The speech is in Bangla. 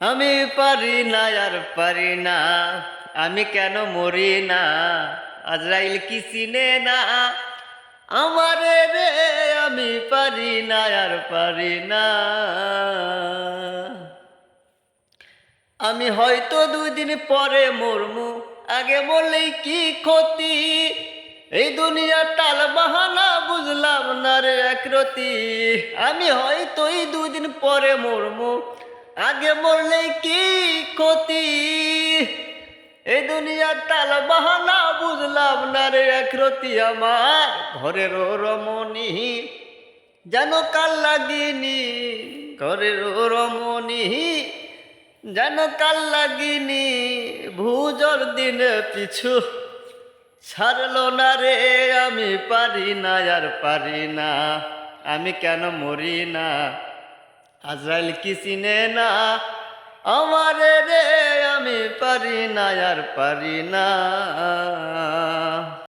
আমি পারি না আর পারি না, আমি কেন মরি না? আজরাইল কি চিনে না? আমারে রে, আমি পারি না আর পারি না। আমি হয়তো দুই দিন পরে মরমু, আগে বললেই কি ক্ষতি? এই দুনিয়ার টাল বাহানা বুঝলাম না রে একরতি আমি হয়তো এই দুই দিন পরে মরমু আগে মরলে কি ক্ষতি? এই দুনিয়ার টাল বাহানা বুঝলাম না রে একরতি আমার ঘরের রমণী। যেন কাল লাগিনি ঘরের রমণী। যেন কাল লাগিনি, ভুজর দিন পিছু ছাড়লো না রে, আমি পারি না আর পারি না। আমি কেন মরি না? আজরাইল কি চিনে না? আমারে রে আমি পারি না আর পারি না।